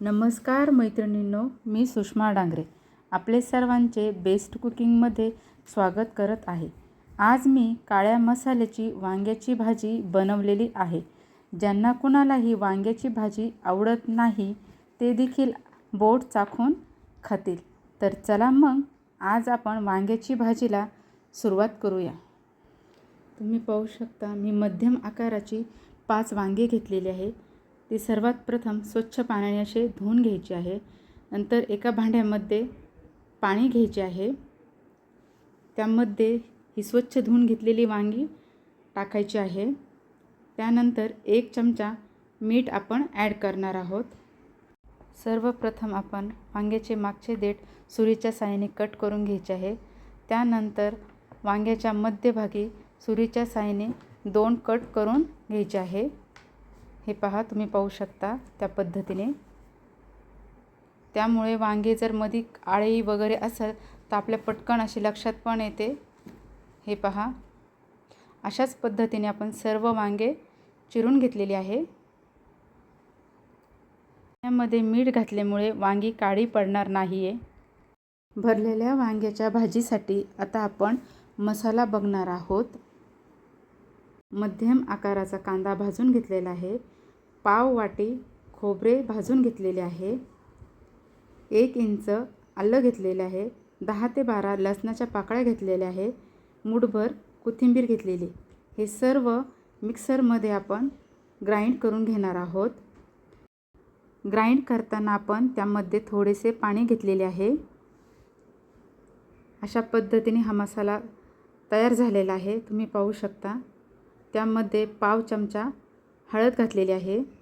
नमस्कार मैत्रिणींनो मी सुषमा डांगरे. आपले सर्वांचे बेस्ट कुकिंगमध्ये स्वागत करत आहे. आज मी काळ्या मसाल्याची वांग्याची भाजी बनवलेली आहे. ज्यांना कुणालाही वांग्याची भाजी आवडत नाही ते देखील बोट चाखून खातील. तर चला मग आज आपण वांग्याची भाजीला सुरुवात करूया. तुम्ही पाहू शकता मी मध्यम आकाराची पाच वांगे घेतलेली आहे. ती सर्वात प्रथम स्वच्छ पाण्याने असे धुवून घ्यायची आहे. नंतर एका भांड्यामध्ये पाणी घ्यायचे आहे. त्यामध्ये ही स्वच्छ धुवून घेतलेली वांगी टाकायची आहे. त्यानंतर एक चमचा मीठ आपण ॲड करणार आहोत. सर्वप्रथम आपण वांग्याचे मागचे देठ सुरीच्या साहाय्याने कट करून घ्यायचे आहे. त्यानंतर वांग्याच्या मध्यभागी सुरीच्या साहाय्याने दोन कट करून घ्यायचे आहे. हे पहा तुम्ही पाहू शकता त्या पद्धतीने. त्यामुळे वांगे जर मधी आळी वगैरे असेल तर आपल्या पटकन अशी लक्षात पण येते. हे पहा. अशाच पद्धतीने आपण सर्व वांगे चिरून घेतलेली आहे. यामध्ये मीठ घातल्यामुळे वांगी काळी पडणार नाही आहे भरलेल्या वांग्याच्या भाजीसाठी आता आपण मसाला बघणार आहोत. मध्यम आकाराचा कांदा भाजून घेतलेला आहे. पाव वाटी खोबरे भाजून घेतलेले आहे. एक इंच आलं घेतलेलं आहे. दहा ते बारा लसणाच्या पाकळ्या घेतलेल्या आहे. मुठभर कोथिंबीर घेतलेली. हे सर्व मिक्सरमध्ये आपण ग्राइंड करून घेणार आहोत. ग्राइंड करताना आपण त्यामध्ये थोडेसे पाणी घेतलेले आहे. अशा पद्धतीने हा मसाला तयार झालेला आहे. तुम्ही पाहू शकता. त्यामध्ये पाव चमचा हळद घातलेली आहे.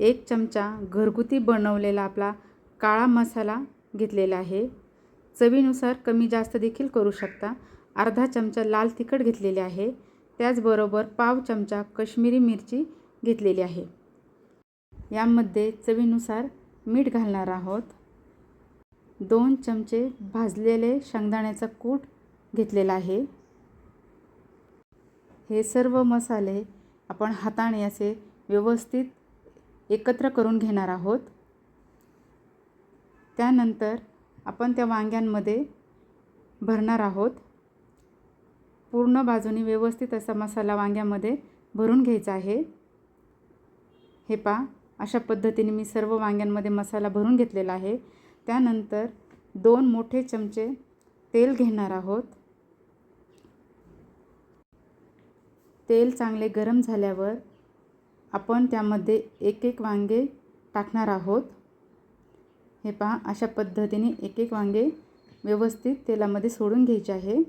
एक चमचा घरगुती बनवलेला आपला काळा मसाला घेतलेला आहे. चवीनुसार कमी जास्त देखील करू शकता. अर्धा चमचा लाल तिखट घेतलेले आहे. त्याचबरोबर पाव चमचा कश्मीरी मिरची घेतलेली आहे. यामध्ये चवीनुसार मीठ घालणार आहोत. दोन चमचे भाजलेले शेंगदाण्याचा कूट घेतलेला आहे. हे सर्व मसाले आपण हाताने असे व्यवस्थित एकत्र करून घेणार आहोत. त्यानंतर आपण त्या वांग्यांमध्ये भरणार आहोत. पूर्ण बाजूनी व्यवस्थित असा मसाला वांग्यामध्ये भरून घ्यायचा आहे. हे पा अशा पद्धतीने मी सर्व वांग्यांमध्ये मसाला भरून घेतलेला आहे. त्यानंतर दोन मोठे चमचे तेल घेणार आहोत. तेल चांगले गरम झाल्यावर आपण त्यामध्ये एक एक वांगे टाकणार आहोत. हे पहा अशा पद्धतीने एक एक वांगे व्यवस्थित तेलामध्ये सोडून घ्यायचे आहे.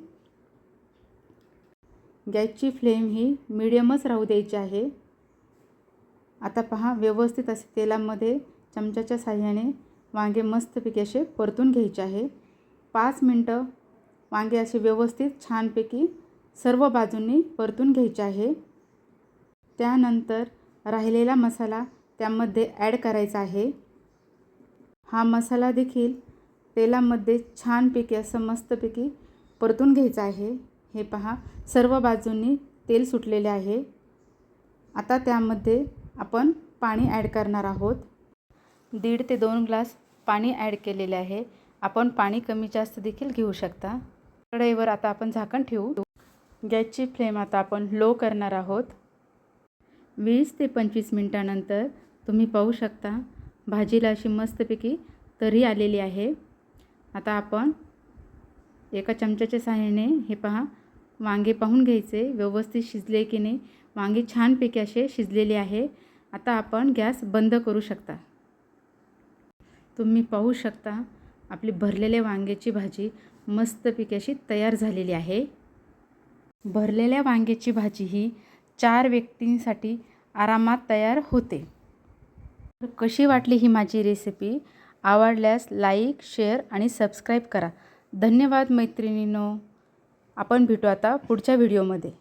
गॅसची फ्लेम ही मिडियमच राहू द्यायची आहे. आता पहा व्यवस्थित असे तेलामध्ये चमच्याच्या साह्याने वांगे मस्तपैकी असे परतून घ्यायचे आहे. पाच मिनटं वांगे असे व्यवस्थित छानपैकी सर्व बाजूंनी परतून घ्यायचे आहे. त्यानंतर राहिलेला मसाला त्यामध्ये ॲड करायचा आहे. हा मसाला देखील तेलामध्ये छानपैकी असं मस्तपैकी परतून घ्यायचा आहे. हे पहा सर्व बाजूंनी तेल सुटलेले आहे. आता त्यामध्ये आपण पाणी ॲड करणार आहोत. दीड ते दोन ग्लास पाणी ॲड केलेले आहे. आपण पाणी कमी जास्त देखील घेऊ शकता. कढईवर आता आपण झाकण ठेवू. गॅसची फ्लेम आता आपण लो करणार आहोत. वीस ते पंचवीस मिनटानंतर तुम्ही पाहू शकता. भाजीला अशी मस्तपैकी तरी आलेली आहे. आता आपण एका चमच्याच्या सहाय्याने हे पहा. वांगे पाहून घ्यायचे. व्यवस्थित शिजले की नाही? वांगे छानपैकी असे शिजलेले आहे. आता आपण गॅस बंद करू शकता. तुम्ही पाहू शकता आपली भरलेल्या वांग्याची भाजी मस्तपैकी अशी तयार झालेली आहे. भरलेल्या वांग्याची भाजी ही चार व्यक्तींसाठी आरामात तयार होते. तर कशी वाटली ही माझी रेसिपी आवडल्यास लाईक शेअर आणि सबस्क्राईब करा. धन्यवाद मैत्रिणींनो. आपण भेटू आता पुढच्या व्हिडिओमध्ये